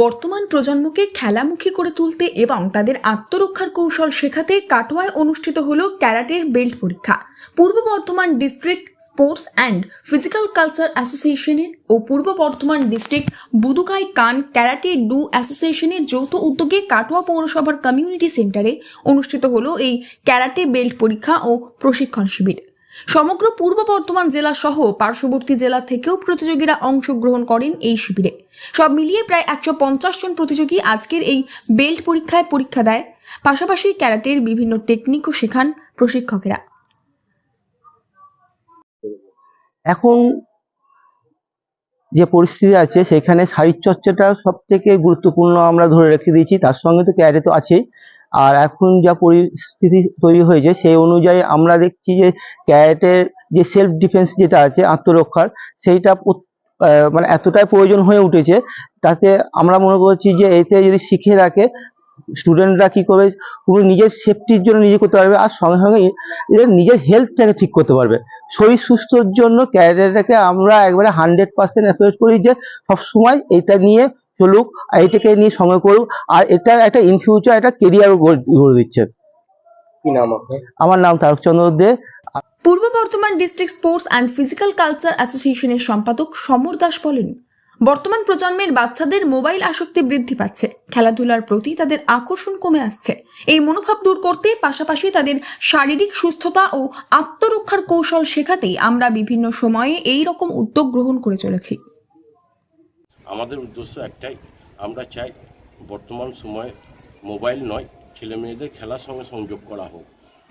বর্তমান প্রজন্মকে খেলামুখী করে তুলতে এবং তাদের আত্মরক্ষার কৌশল শেখাতে কাটোয়ায় অনুষ্ঠিত হল ক্যারাটের বেল্ট পরীক্ষা। Purba Bardhaman district sports and physical culture অ্যাসোসিয়েশনের ও পূর্ব বর্ধমান ডিস্ট্রিক্ট বুদুকাই কান ক্যারাটে ডু অ্যাসোসিয়েশনের যৌথ উদ্যোগে কাটোয়া পৌরসভার কমিউনিটি সেন্টারে অনুষ্ঠিত হল এই ক্যারাটে বেল্ট পরীক্ষা ও প্রশিক্ষণ শিবির। সমগ্র পূর্ব বর্ধমান জেলা সহ পার্শ্ববর্তী জেলা থেকেও প্রতিযোগীরা অংশগ্রহণ করেন এই শিবিরে। সব মিলিয়ে প্রায় একশো পঞ্চাশ জন প্রতিযোগী আজকের এই বেল্ট পরীক্ষায় পরীক্ষা দেয়। পাশাপাশি ক্যারাটের বিভিন্ন টেকনিকও শেখান প্রশিক্ষকেরা। এখন যে পরিস্থিতি আছে, সেখানে শারীরচর্চাটা সব থেকে গুরুত্বপূর্ণ আমরা ধরে রেখে দিয়েছি, তার সঙ্গে তো ক্যারেটে তো আছেই। আর এখন যা পরিস্থিতি তৈরি হয়েছে, সেই অনুযায়ী আমরা দেখছি যে ক্যারেটের যে সেলফ ডিফেন্স যেটা আছে, আত্মরক্ষার, সেইটা মানে এতটাই প্রয়োজন হয়ে উঠেছে, তাতে আমরা মনে করছি যে এতে যদি শিখে রাখে স্টুডেন্টরা কি করবে, পুরো নিজের সেফটির জন্য নিজে করতে পারবে, আর সঙ্গে সঙ্গে এদের নিজের হেলথটাকে ঠিক করতে পারবে। শরীর সুস্থর জন্য ক্যারিয়ারটাকে আমরা একবারে হান্ড্রেড পার্সেন্ট অ্যাপ্রোচ করি যে সবসময় এটা নিয়ে চলুক আর এটাকে নিয়ে সময় করুক আর এটা একটা ইন ফিউচার একটা কেরিয়ারও গড়ে দিচ্ছে। কি নাম আমার নাম Tarakchandra De. Purba Bardhaman district sports and physical culture অ্যাসোসিয়েশনের সম্পাদক সমর দাস বলেন বর্তমান প্রজন্মের বাচ্চাদের মোবাইল আসক্তি বৃদ্ধি পাচ্ছে। খেলাধুলার প্রতি তাদের আকর্ষণ কমে আসছে। এই মনোভাব দূর করতে পাশাপাশি তাদের শারীরিক সুস্থতা ও আত্মরক্ষার কৌশল শেখাতেই আমরা বিভিন্ন সময়ে এই রকম উদ্যোগ গ্রহণ করে চলেছি। আমাদের উদ্দেশ্য একটাই, আমরা চাই বর্তমান সময়ে মোবাইল নয় ছেলে মেয়েদের খেলার সঙ্গে সংযোগ করা হোক।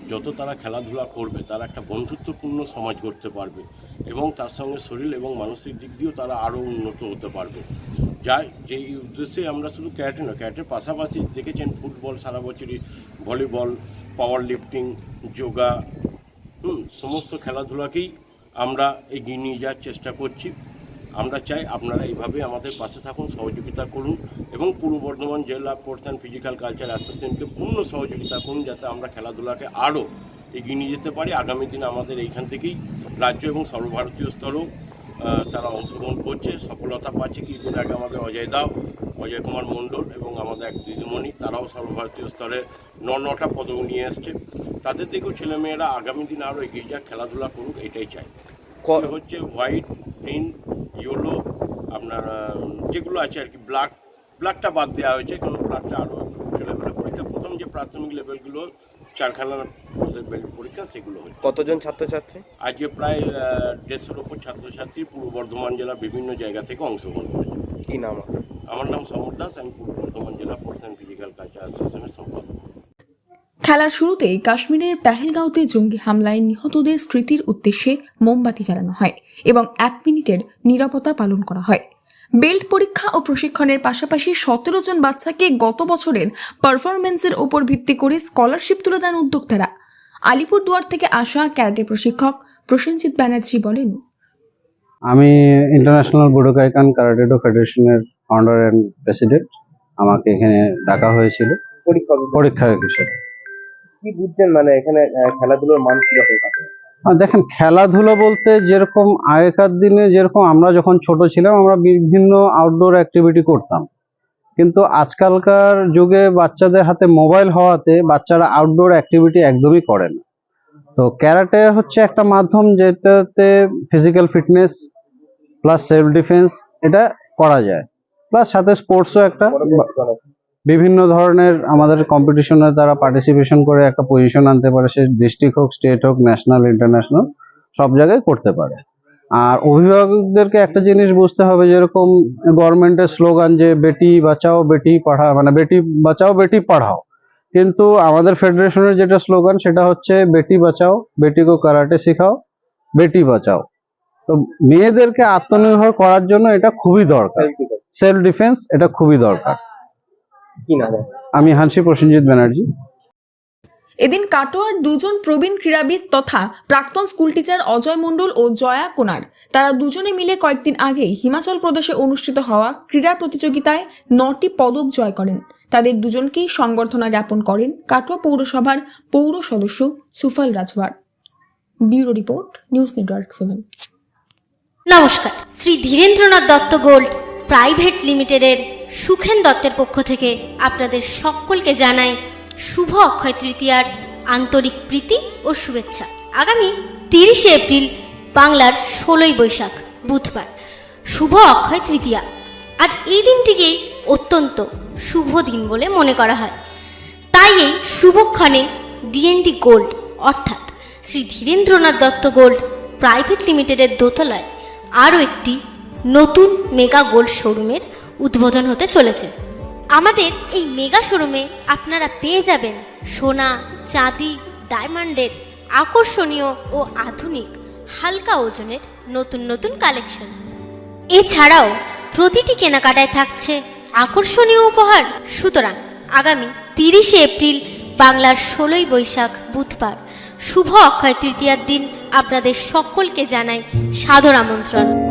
যত তারা খেলাধুলা করবে, তারা একটা বন্ধুত্বপূর্ণ সমাজ গড়তে পারবে এবং তার সঙ্গে শরীর এবং মানসিক দিক দিয়েও তারা আরও উন্নত হতে পারবে। যাই, যেই উদ্দেশ্যে আমরা শুধু ক্যারেটে নয় ক্যারেটের পাশাপাশি দেখেছেন ফুটবল সারা বছরই, ভলিবল পাওয়ার লিফটিং যোগা, হুম, সমস্ত খেলাধুলাকেই আমরা এগিয়ে নিয়ে যাওয়ার চেষ্টা করছি। আমরা চাই আপনারা এইভাবে আমাদের পাশে থাকুন সহযোগিতা করুন এবং পূর্ব বর্ধমান জেলা স্পোর্টস অ্যান্ড ফিজিক্যাল কালচার অ্যাসোসিয়েশনকে পূর্ণ সহযোগিতা করুন যাতে আমরা খেলাধুলাকে আরও এগিয়ে নিয়ে যেতে পারি। আগামী দিনে আমাদের এইখান থেকেই রাজ্য এবং সর্বভারতীয় স্তরেও তারা অংশগ্রহণ করছে সফলতা পাচ্ছে। কিছুদিন আগে আমাদের অজয় দাও অজয় কুমার মণ্ডল এবং আমাদের এক দিদিমণি তারাও সর্বভারতীয় স্তরে ন নটা পদক নিয়ে এসছে। তাদের দেখেও ছেলেমেয়েরা আগামী দিনে আরও এগিয়ে যাক খেলাধুলা করুক এটাই চাই। হচ্ছে হোয়াইট গ্রিন ইয়েলো আপনার যেগুলো আছে আর কি ব্ল্যাক ব্ল্যাকটা বাদ দেওয়া হয়েছে কারণ ব্ল্যাকটা আরও একটু লেভেলের পরীক্ষা। প্রথম যে প্রাথমিক লেভেলগুলো চারখানার পরীক্ষা সেগুলো কতজন ছাত্রছাত্রী? আজকে প্রায় দেড়শোর ওপর ছাত্রছাত্রী পূর্ব বর্ধমান জেলার বিভিন্ন জায়গা থেকে অংশগ্রহণ করেছে। কি নাম আমার নাম সমর দাস আমি পূর্ব বর্ধমান জেলা অ্যান্ড ফিজিক্যাল কালচার অ্যাসোসিয়েশনের সম্পাদক। খেলার শুরুতেই কাশ্মীরের পেহেলগাঁওতে জঙ্গি হামলায় নিহতদের স্মৃতির উদ্দেশ্যে মোমবাতি জ্বালানো হয় এবং এক মিনিটের নিরাপত্তা পালন করা হয়। বেল্ট পরীক্ষা ও প্রশিক্ষণের পাশাপাশি সতেরো জন বাচ্চাকে গত বছরের পারফরমেন্সের ওপর ভিত্তি করে স্কলারশিপ তুলে দেন উদ্যোক্তারা। আলিপুরদুয়ার থেকে আসা ক্যারাটে প্রশিক্ষক প্রসেনজিৎ ব্যানার্জি বলেন আমি ইন্টারন্যাশনাল বুডোকাইকান কারাটেডো ফেডারেশনের ফাউন্ডার অ্যান্ড প্রেসিডেন্ট আমাকে এখানে ডাকা হয়েছিল। পরীক্ষা। পরীক্ষা হিসেবে কি বুঝছেন? মানে এখানে খেলাধুলার মান কীরকম দেখেন খেলাধুলো বলতে যেরকম আগেকার দিনে যেরকম আমরা যখন ছোট ছিলাম আমরা বিভিন্ন আউটডোর অ্যাক্টিভিটি করতাম। কিন্তু আজকালকার যুগে বাচ্চাদের হাতে মোবাইল হওয়াতে বাচ্চারা আউটডোর অ্যাক্টিভিটি একদমই করে না। তো ক্যারাটে হচ্ছে একটা মাধ্যম যেটাতে physical fitness plus self defence এটা করা যায়। প্লাস সাথে স্পোর্টসও একটা। বিভিন্ন ধরনের আমাদের কম্পিটিশনে তারা পার্টিসিপেশন করে একটা পজিশন আনতে পারে সে ডিস্ট্রিক্ট হোক স্টেট হোক ন্যাশনাল ইন্টারন্যাশনাল সব জায়গায় করতে পারে। আর অভিভাবকদেরকে একটা জিনিস বুঝতে হবে যেরকম গভর্নমেন্টের স্লোগান যে বেটি বাঁচাও বেটি পড়া মানে বেটি বাঁচাও বেটি পড়াও কিন্তু আমাদের ফেডারেশনের যেটা স্লোগান সেটা হচ্ছে বেটি বাঁচাও বেটি কো কারাটে শেখাও বেটি বাঁচাও তো মেয়েদেরকে আত্মনির্ভর করার জন্য এটা খুবই দরকার। সেলফ ডিফেন্স এটা খুবই দরকার। কি নাম? আমি হানসি প্রসেনজিৎ ব্যানার্জি। এদিন কাটোয়ার দুজন প্রবীণ ক্রীড়াবিদ তথা প্রাক্তন স্কুল টিচার অজয় মণ্ডল ও জয়া কোনার তারা দুজনে মিলে কয়েকদিন আগেই হিমাচল প্রদেশে অনুষ্ঠিত হওয়া ক্রীড়া প্রতিযোগিতায় নটি পদক জয় করেন। তাদের দুজনকেই সংবর্ধনা জ্ঞাপন করেন কাটোয়া পৌরসভার পৌর সদস্য Sufal Rajwar. Bureau report news network seven. নমস্কার। শ্রী ধীরেন্দ্রনাথ দত্ত গোল্ড প্রাইভেট লিমিটেডের সুখেন দত্তের পক্ষ থেকে আপনাদের সকলকে জানাই শুভ অক্ষয় তৃতীয়ার আন্তরিক প্রীতি ও শুভেচ্ছা। আগামী তিরিশে এপ্রিল বাংলার ষোলোই বৈশাখ, বুধবার। শুভ অক্ষয় তৃতীয়া। আর এই দিনটিকেই অত্যন্ত শুভ দিন বলে মনে করা হয়। তাই এই শুভক্ষণে ডিএনডি গোল্ড অর্থাৎ শ্রী ধীরেন্দ্রনাথ দত্ত গোল্ড প্রাইভেট লিমিটেডের দোতলায় আরও একটি নতুন মেগা গোল্ড শোরুমের উদ্বোধন হতে চলেছে। আমাদের এই মেগা শোরুমে আপনারা পেয়ে যাবেন সোনা, চাঁদি, ডায়মন্ডের আকর্ষণীয় ও আধুনিক হালকা ওজনের নতুন নতুন কালেকশন। এছাড়াও প্রতিটি কেনাকাটায় থাকছে আকর্ষণীয় উপহার। সুতরাং আগামী তিরিশে এপ্রিল বাংলার ষোলোই বৈশাখ বুধবার শুভ অক্ষয় তৃতীয়ার দিন আপনাদের সকলকে জানাই সাদর আমন্ত্রণ।